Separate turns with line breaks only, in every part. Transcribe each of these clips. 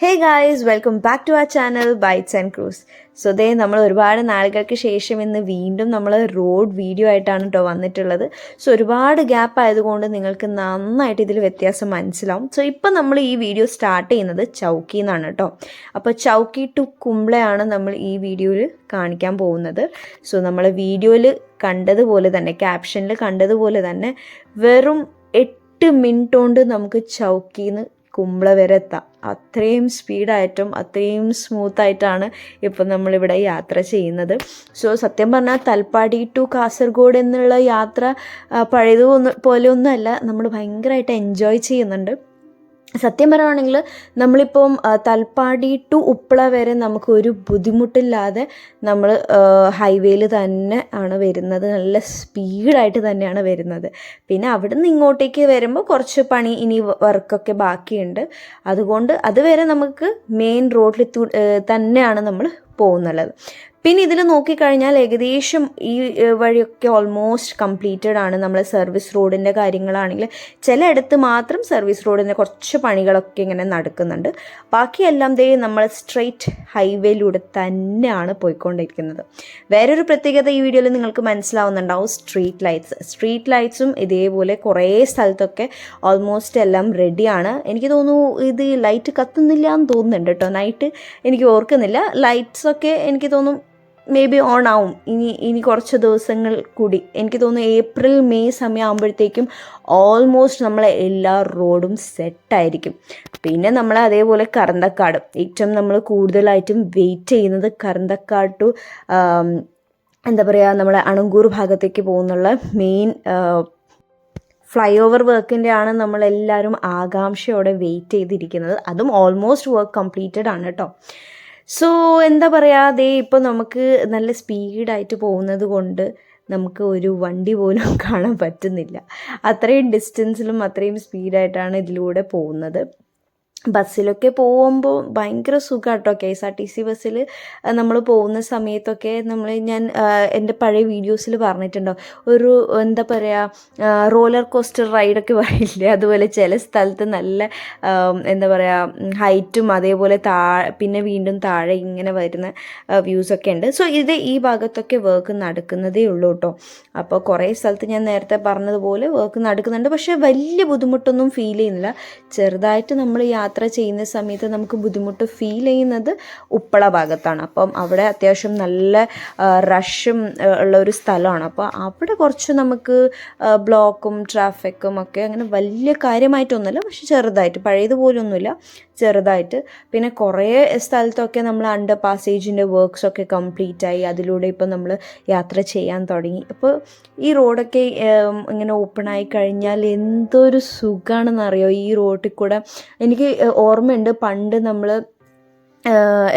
Hey guys welcome back to ആ channel bites and cruise so ദേ നമ്മൾ ഒരുപാട് നാളുകൾക്ക് ശേഷം ഇന്ന് വീണ്ടും നമ്മൾ റോഡ് വീഡിയോ ആയിട്ടാണ് കേട്ടോ വന്നിട്ടുള്ളത്. സോ ഒരുപാട് ഗ്യാപ്പ് ആയതുകൊണ്ട് നിങ്ങൾക്ക് നന്നായിട്ട് ഇതിൽ വ്യത്യാസം മനസ്സിലാവും. സോ ഇപ്പം നമ്മൾ ഈ വീഡിയോ സ്റ്റാർട്ട് ചെയ്യുന്നത് ചൗക്കി എന്നാണ് കേട്ടോ അപ്പോൾ ചൗക്കി ടു കുംബ്ലയാണ് നമ്മൾ ഈ വീഡിയോയിൽ കാണിക്കാൻ പോകുന്നത്. സോ നമ്മൾ വീഡിയോയിൽ കണ്ടതുപോലെ തന്നെ ക്യാപ്ഷനിൽ കണ്ടതുപോലെ തന്നെ വെറും എട്ട് മിനിറ്റ് കൊണ്ട് നമുക്ക് ചൗക്കിന്ന് കുമ്പള വരെ എത്താം. അത്രയും സ്പീഡായിട്ടും അത്രയും സ്മൂത്തായിട്ടാണ് ഇപ്പം നമ്മളിവിടെ യാത്ര ചെയ്യുന്നത്. സോ സത്യം പറഞ്ഞാൽ തൽപ്പാടി ടു കാസർഗോഡ് എന്നുള്ള യാത്ര പഴയതൊന്നും പോലെ ഒന്നുമല്ല. നമ്മൾ ഭയങ്കരമായിട്ട് എൻജോയ് ചെയ്യുന്നുണ്ട്. സത്യം പറയുകയാണെങ്കിൽ നമ്മളിപ്പം തൽപ്പാടി ടു ഉപ്പള വരെ നമുക്ക് ഒരു ബുദ്ധിമുട്ടില്ലാതെ നമ്മൾ ഹൈവേയിൽ തന്നെ ആണ് വരുന്നത്. നല്ല സ്പീഡായിട്ട് തന്നെയാണ് വരുന്നത്. പിന്നെ അവിടെ നിന്ന് ഇങ്ങോട്ടേക്ക് വരുമ്പോൾ കുറച്ച് പണി ഇനി വർക്കൊക്കെ ബാക്കിയുണ്ട്. അതുകൊണ്ട് അതുവരെ നമുക്ക് മെയിൻ റോഡിൽ തന്നെയാണ് നമ്മൾ പോകുന്നുള്ളത്. പിന്നെ ഇതിൽ നോക്കിക്കഴിഞ്ഞാൽ ഏകദേശം ഈ വഴിയൊക്കെ ഓൾമോസ്റ്റ് കംപ്ലീറ്റഡ് ആണ് നമ്മൾ സർവീസ് റോഡിന്റെ കാര്യങ്ങളാണെങ്കിൽ. ചിലയിടത്ത് മാത്രം സർവീസ് റോഡിന്റെ കുറച്ച് പണികളൊക്കെ ഇങ്ങനെ നടക്കുന്നുണ്ട്. ബാക്കിയെല്ലാം ദേ നമ്മൾ സ്ട്രെയിറ്റ് ഹൈവേയിലൂടെ തന്നെയാണ് പോയിക്കൊണ്ടിരിക്കുന്നത്. വേറൊരു പ്രത്യേകത ഈ വീഡിയോയിൽ നിങ്ങൾക്ക് മനസ്സിലാവുന്നുണ്ടാവും. സ്ട്രീറ്റ് ലൈറ്റ്സ് സ്ട്രീറ്റ് ലൈറ്റ്സും ഇതേപോലെ കുറേ സ്ഥലത്തൊക്കെ ഓൾമോസ്റ്റ് എല്ലാം റെഡിയാണ് എനിക്ക് തോന്നുന്നു ഇത് ലൈറ്റ് കത്തുന്നില്ല എന്ന് തോന്നുന്നുണ്ട് കേട്ടോ. നൈറ്റ് എനിക്ക് ഓർക്കുന്നില്ല. ലൈറ്റ്സൊക്കെ എനിക്ക് തോന്നും മേ ബി ഓൺ ആവും. ഇനി ഇനി കുറച്ച് ദിവസങ്ങൾ കൂടി. എനിക്ക് തോന്നുന്നു ഏപ്രിൽ മെയ് സമയമാകുമ്പോഴത്തേക്കും ഓൾമോസ്റ്റ് നമ്മളെ എല്ലാ റോഡും സെറ്റായിരിക്കും പിന്നെ നമ്മൾ അതേപോലെ കറന്തക്കാട്. ഏറ്റവും നമ്മൾ കൂടുതലായിട്ടും വെയിറ്റ് ചെയ്യുന്നത് കറന്തക്കാട് ടു എന്താ പറയുക നമ്മളെ അണങ്കൂർ ഭാഗത്തേക്ക് പോകുന്നുള്ള മെയിൻ ഫ്ലൈ ഓവർ വർക്കിന്റെ ആണ് നമ്മളെല്ലാവരും ആകാംക്ഷയോടെ വെയിറ്റ് ചെയ്തിരിക്കുന്നത്. അതും ഓൾമോസ്റ്റ് വർക്ക് കംപ്ലീറ്റഡ് ആണ് കേട്ടോ സോ എന്താ പറയുക ദേ ഇപ്പോൾ നമുക്ക് നല്ല സ്പീഡായിട്ട് പോകുന്നത് കൊണ്ട് നമുക്ക് ഒരു വണ്ടി പോലും കാണാൻ പറ്റുന്നില്ല. അത്രയും ഡിസ്റ്റൻസിലും അത്രയും സ്പീഡായിട്ടാണ് ഇതിലൂടെ പോകുന്നത്. ബസ്സിലൊക്കെ പോകുമ്പോൾ ഭയങ്കര സുഖമാണ് കേട്ടോ K S R T C ബസ്സിൽ നമ്മൾ പോകുന്ന സമയത്തൊക്കെ നമ്മൾ ഞാൻ എന്റെ പഴയ വീഡിയോസിൽ പറഞ്ഞിട്ടുണ്ടോ? ഒരു എന്താ പറയുക റോളർ കോസ്റ്റർ റൈഡൊക്കെ പറയില്ലേ അതുപോലെ ചില സ്ഥലത്ത് നല്ല എന്താ പറയുക ഹൈറ്റും അതേപോലെ താ പിന്നെ വീണ്ടും താഴെ ഇങ്ങനെ വരുന്ന വ്യൂസൊക്കെ ഉണ്ട്. സോ ഇത് ഈ ഭാഗത്തൊക്കെ വർക്ക് നടക്കുന്നതേ ഉള്ളൂ കേട്ടോ അപ്പോൾ കുറേ സ്ഥലത്ത് ഞാൻ നേരത്തെ പറഞ്ഞതുപോലെ വർക്ക് നടക്കുന്നുണ്ട്. പക്ഷേ വലിയ ബുദ്ധിമുട്ടൊന്നും ഫീൽ ചെയ്യുന്നില്ല. ചെറുതായിട്ട് നമ്മൾ യാത്ര ചെയ്യുന്ന സമയത്ത് നമുക്ക് ബുദ്ധിമുട്ട് ഫീൽ ചെയ്യുന്നത് ഉപ്പള ഭാഗത്താണ്. അപ്പം അവിടെ അത്യാവശ്യം നല്ല റഷും ഉള്ള ഒരു സ്ഥലമാണ്. അപ്പോൾ അവിടെ കുറച്ച് നമുക്ക് ബ്ലോക്കും ട്രാഫിക്കും ഒക്കെ അങ്ങനെ വലിയ കാര്യമായിട്ടൊന്നുമില്ല. പക്ഷെ ചെറുതായിട്ട് പഴയതുപോലൊന്നുമില്ല. ചെറുതായിട്ട്. പിന്നെ കുറേ സ്ഥലത്തൊക്കെ നമ്മൾ അണ്ടർ പാസേജിന്റെ വർക്ക്സൊക്കെ കംപ്ലീറ്റ് ആയി. അതിലൂടെ ഇപ്പം നമ്മൾ യാത്ര ചെയ്യാൻ തുടങ്ങി. അപ്പോൾ ഈ റോഡൊക്കെ ഇങ്ങനെ ഓപ്പൺ ആയി കഴിഞ്ഞാൽ എന്തൊരു സുഖമാണെന്നറിയോ ഈ റോഡിൽ കൂടെ എനിക്ക് ഓർമ്മയുണ്ട്. പണ്ട് നമ്മൾ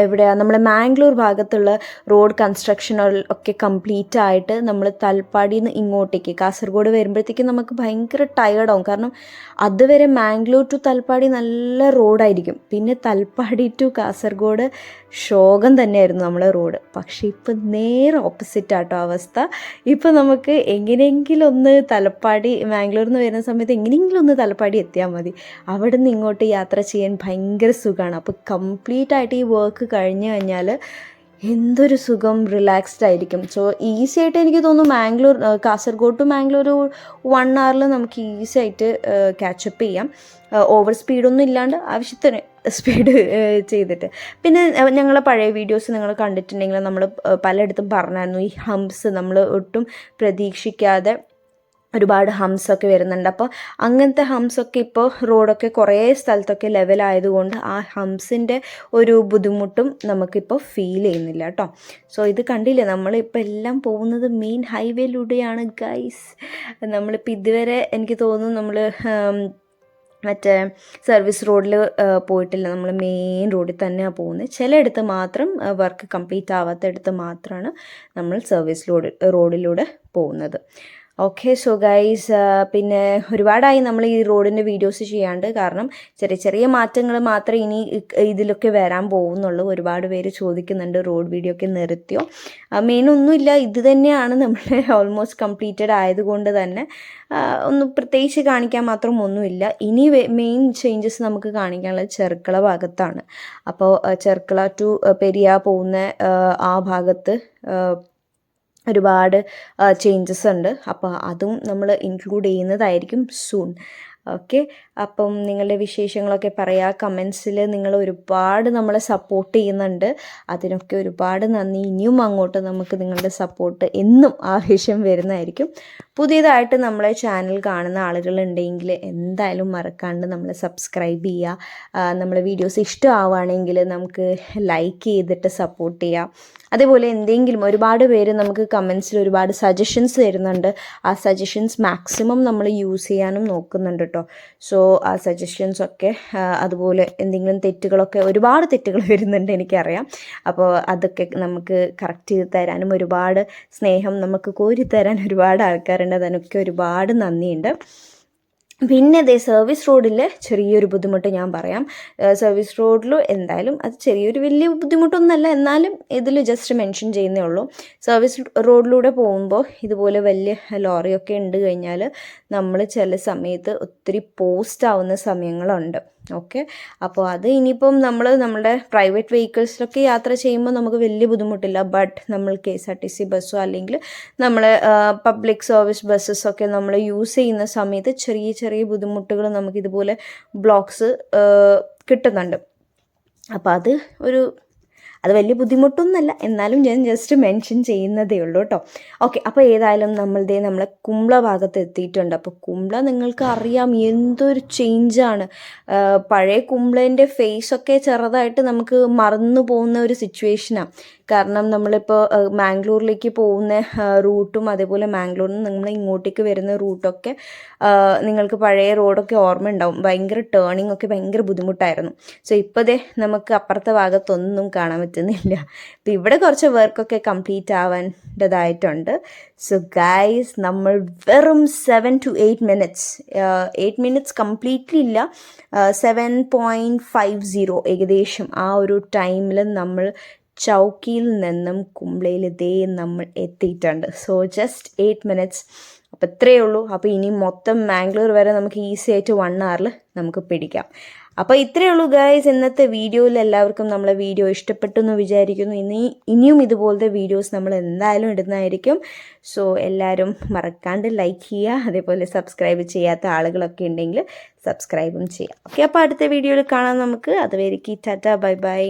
എവിടെയാ? നമ്മുടെ മാംഗ്ലൂർ ഭാഗത്തുള്ള റോഡ് കൺസ്ട്രക്ഷൻ ഒക്കെ കംപ്ലീറ്റ് ആയിട്ട് നമ്മൾ തൽപ്പാടിയിൽ നിന്ന് ഇങ്ങോട്ടേക്ക് കാസർഗോഡ് വരുമ്പോഴത്തേക്കും നമുക്ക് ഭയങ്കര ടയേർഡാവും കാരണം അതുവരെ മാംഗ്ലൂർ ടു തൽപ്പാടി നല്ല റോഡായിരിക്കും. പിന്നെ തൽപ്പാടി ടു കാസർഗോഡ് ശോകം തന്നെയായിരുന്നു നമ്മളെ റോഡ്. പക്ഷേ ഇപ്പം നേരെ ഓപ്പോസിറ്റ് ആട്ടോ അവസ്ഥ. ഇപ്പം നമുക്ക് എങ്ങനെയെങ്കിലും ഒന്ന് തലപ്പാടി മാംഗ്ലൂരിൽ നിന്ന് വരുന്ന സമയത്ത് എങ്ങനെയെങ്കിലും ഒന്ന് തലപ്പാടി എത്തിയാൽ മതി. അവിടെ നിന്ന് ഇങ്ങോട്ട് യാത്ര ചെയ്യാൻ ഭയങ്കര സുഖമാണ് അപ്പോൾ കംപ്ലീറ്റ് ആയിട്ട് ഈ വർക്ക് കഴിഞ്ഞു കഴിഞ്ഞാൽ എന്തൊരു സുഖം റിലാക്സ്ഡ് ആയിരിക്കും. സോ ഈസി ആയിട്ട് എനിക്ക് തോന്നുന്നു മാംഗ്ലൂർ കാസർഗോഡ് ടു മാംഗ്ലൂർ വൺ അവറിൽ നമുക്ക് ഈസി ആയിട്ട് ക്യാച്ചപ്പ് ചെയ്യാം. ഓവർ സ്പീഡൊന്നും ഇല്ലാണ്ട് ആവശ്യത്തിന് സ്പീഡ് ചെയ്തിട്ട്. പിന്നെ ഞങ്ങളെ പഴയ വീഡിയോസ് നിങ്ങൾ കണ്ടിട്ടുണ്ടെങ്കിൽ നമ്മൾ പലയിടത്തും പറഞ്ഞായിരുന്നു ഈ ഹംസ് നമ്മൾ ഒട്ടും പ്രതീക്ഷിക്കാതെ ഒരുപാട് ഹംസൊക്കെ വരുന്നുണ്ട്. അപ്പോൾ അങ്ങനത്തെ ഹംസൊക്കെ ഇപ്പോൾ റോഡൊക്കെ കുറേ സ്ഥലത്തൊക്കെ ലെവലായതുകൊണ്ട് ആ ഹംസിന്റെ ഒരു ബുദ്ധിമുട്ടും നമുക്കിപ്പോൾ ഫീൽ ചെയ്യുന്നില്ല കേട്ടോ സോ ഇത് കണ്ടില്ലേ? നമ്മളിപ്പോൾ എല്ലാം പോകുന്നത് മെയിൻ ഹൈവേയിലൂടെയാണ് ഗൈസ് നമ്മളിപ്പോൾ ഇതുവരെ എനിക്ക് തോന്നുന്നു നമ്മൾ മറ്റേ സർവീസ് റോഡിൽ പോയിട്ടില്ല. നമ്മൾ മെയിൻ റോഡിൽ തന്നെയാണ് പോകുന്നത് ചിലയിടത്ത് മാത്രം വർക്ക് കംപ്ലീറ്റ് ആവാത്ത ഇടത്ത് മാത്രമാണ് നമ്മൾ സർവീസ് റോഡ് റോഡിലൂടെ പോകുന്നത്. ഓക്കെ സോ ഗൈസ് പിന്നെ ഒരുപാടായി നമ്മൾ ഈ റോഡിന്റെ വീഡിയോസ് ചെയ്യാണ്ട്. കാരണം ചെറിയ ചെറിയ മാറ്റങ്ങൾ മാത്രമേ ഇനി ഇതിലൊക്കെ വരാൻ പോകുന്നുള്ളൂ. ഒരുപാട് പേര് ചോദിക്കുന്നുണ്ട് റോഡ് വീഡിയോ ഒക്കെ നിർത്തിയോ. മെയിൻ ഒന്നുമില്ല ഇത് തന്നെയാണ് നമ്മൾ ഓൾമോസ്റ്റ് കംപ്ലീറ്റഡ് ആയതുകൊണ്ട് തന്നെ. ഒന്ന് പ്രത്യേകിച്ച് കാണിക്കാൻ മാത്രം ഒന്നുമില്ല. ഇനി മെയിൻ ചേഞ്ചസ് നമുക്ക് കാണിക്കാനുള്ളത് ചെർക്കള ഭാഗത്താണ്. അപ്പോൾ ചെർക്കള ടു പെരിയ പോകുന്ന ആ, ഭാഗത്ത് ഒരുപാട് ചേഞ്ചസ് ഉണ്ട്. അപ്പോൾ അതും നമ്മൾ ഇൻക്ലൂഡ് ചെയ്യുന്നതായിരിക്കും സൂൺ ഓക്കെ അപ്പം നിങ്ങളുടെ വിശേഷങ്ങളൊക്കെ പറയാം. കമൻസിൽ നിങ്ങൾ ഒരുപാട് നമ്മളെ സപ്പോർട്ട് ചെയ്യുന്നുണ്ട്. അതിനൊക്കെ ഒരുപാട് നന്ദി. ഇനിയും അങ്ങോട്ട് നമുക്ക് നിങ്ങളുടെ സപ്പോർട്ട് എന്നും ആവശ്യം വരുന്നതായിരിക്കും. പുതിയതായിട്ട് നമ്മളെ ചാനൽ കാണുന്ന ആളുകളുണ്ടെങ്കിൽ എന്തായാലും മറക്കാണ്ട് നമ്മളെ സബ്സ്ക്രൈബ് ചെയ്യുക നമ്മളെ വീഡിയോസ് ഇഷ്ടമാവുകയാണെങ്കിൽ നമുക്ക് ലൈക്ക് ചെയ്തിട്ട് സപ്പോർട്ട് ചെയ്യുക അതേപോലെ എന്തെങ്കിലും ഒരുപാട് പേര് നമുക്ക് കമൻസിൽ ഒരുപാട് സജഷൻസ് തരുന്നുണ്ട്. ആ സജഷൻസ് മാക്സിമം നമ്മൾ യൂസ് ചെയ്യാനും നോക്കുന്നുണ്ട് കേട്ടോ സോ ആ സജഷൻസൊക്കെ അതുപോലെ എന്തെങ്കിലും തെറ്റുകളൊക്കെ ഒരുപാട് തെറ്റുകൾ വരുന്നുണ്ട് എനിക്കറിയാം. അപ്പോൾ അതൊക്കെ നമുക്ക് കറക്റ്റ് ചെയ്ത് തരാനും ഒരുപാട് സ്നേഹം നമുക്ക് കോരി തരാൻ ഒരുപാട് ആൾക്കാരുണ്ട്. അതിനൊക്കെ ഒരുപാട് നന്ദിയുണ്ട്. പിന്നെ അതേ സർവീസ് റോഡിൽ ചെറിയൊരു ബുദ്ധിമുട്ട് ഞാൻ പറയാം. സർവീസ് റോഡിൽ എന്തായാലും അത് ചെറിയൊരു വലിയ ബുദ്ധിമുട്ടൊന്നുമല്ല എന്നാലും ഇതിൽ ജസ്റ്റ് മെൻഷൻ ചെയ്യുന്നേ ഉള്ളൂ. സർവീസ് റോഡിലൂടെ പോകുമ്പോൾ ഇതുപോലെ വലിയ ലോറിയൊക്കെ ഉണ്ട് കഴിഞ്ഞാൽ നമ്മൾ ചില സമയത്ത് ഒത്തിരി പോസ്റ്റ് ആവുന്ന സമയങ്ങളുണ്ട്. ഓക്കെ. അപ്പോൾ അത് ഇനിയിപ്പം നമ്മൾ നമ്മുടെ പ്രൈവറ്റ് വെഹിക്കിൾസിലൊക്കെ യാത്ര ചെയ്യുമ്പോൾ നമുക്ക് വലിയ ബുദ്ധിമുട്ടില്ല. ബട്ട് നമ്മൾ K S R T C ബസ്സോ അല്ലെങ്കിൽ നമ്മൾ പബ്ലിക് സർവീസ് ബസ്സസ്സൊക്കെ നമ്മൾ യൂസ് ചെയ്യുന്ന സമയത്ത് ചെറിയ ചെറിയ ബുദ്ധിമുട്ടുകൾ നമുക്കിതുപോലെ ബ്ലോക്സ് കിട്ടുന്നുണ്ട്. അപ്പോൾ അത് ഒരു അത് വലിയ ബുദ്ധിമുട്ടൊന്നുമല്ല. എന്നാലും ഞാൻ ജസ്റ്റ് മെൻഷൻ ചെയ്യുന്നതേ ഉള്ളൂ കേട്ടോ ഓക്കെ അപ്പോൾ ഏതായാലും നമ്മളുടെ നമ്മളെ കുംബ്ല ഭാഗത്ത് എത്തിയിട്ടുണ്ട്. അപ്പോൾ കുംബ്ല നിങ്ങൾക്ക് അറിയാം എന്തൊരു ചേഞ്ചാണ് പഴയ കുംബ്ലേന്റെ ഒക്കെ ചെറുതായിട്ട് നമുക്ക് മറന്നു പോകുന്ന ഒരു സിറ്റുവേഷനാണ് കാരണം നമ്മളിപ്പോൾ മാംഗ്ലൂരിലേക്ക് പോകുന്ന റൂട്ടും അതേപോലെ മാംഗ്ലൂരിൽ നിന്ന് നമ്മൾ ഇങ്ങോട്ടേക്ക് വരുന്ന റൂട്ടൊക്കെ നിങ്ങൾക്ക് പഴയ റോഡൊക്കെ ഓർമ്മ ഉണ്ടാവും ഭയങ്കര ടേണിംഗ് ഒക്കെ ഭയങ്കര ബുദ്ധിമുട്ടായിരുന്നു. സോ ഇപ്പോൾ ദേ നമുക്ക് അപ്പുറത്തെ ഭാഗത്തൊന്നും കാണാൻ പറ്റുന്നില്ല. അപ്പോൾ ഇവിടെ കുറച്ച് വർക്കൊക്കെ കംപ്ലീറ്റ് ആവേണ്ടതായിട്ടുണ്ട് സോ ഗൈസ് നമ്മൾ വെറും seven to eight minutes eight minutes completely ഇല്ല. സെവൻ പോയിന്റ് ഫൈവ് സീറോ ഏകദേശം ആ ഒരു ടൈമിൽ നമ്മൾ ചൗക്കിയിൽ നിന്നും കുംബ്ലയിൽ ഇതേ നമ്മൾ എത്തിയിട്ടുണ്ട്. സോ ജസ്റ്റ് എയ്റ്റ് മിനിറ്റ്സ് അപ്പോൾ ഇത്രയേ ഉള്ളൂ. അപ്പോൾ ഇനി മൊത്തം മാംഗ്ലൂർ വരെ നമുക്ക് ഈസി ആയിട്ട് വൺ അവറിൽ നമുക്ക് പിടിക്കാം. അപ്പോൾ ഇത്രയേ ഉള്ളൂ ഗൈസ് ഇന്നത്തെ വീഡിയോയിൽ എല്ലാവർക്കും നമ്മളെ വീഡിയോ ഇഷ്ടപ്പെട്ടു എന്ന് വിചാരിക്കുന്നു. ഇനി ഇനിയും ഇതുപോലത്തെ വീഡിയോസ് നമ്മൾ എന്തായാലും ഇടുന്നതായിരിക്കും. സോ എല്ലാവരും മറക്കാണ്ട് ലൈക്ക് ചെയ്യുക. അതേപോലെ സബ്സ്ക്രൈബ് ചെയ്യാത്ത ആളുകളൊക്കെ ഉണ്ടെങ്കിൽ സബ്സ്ക്രൈബും ചെയ്യാം. ഓക്കെ അപ്പോൾ അടുത്ത വീഡിയോയിൽ കാണാം നമുക്ക്. അതുവരെയ്ക്ക് ടാറ്റ. Bye bye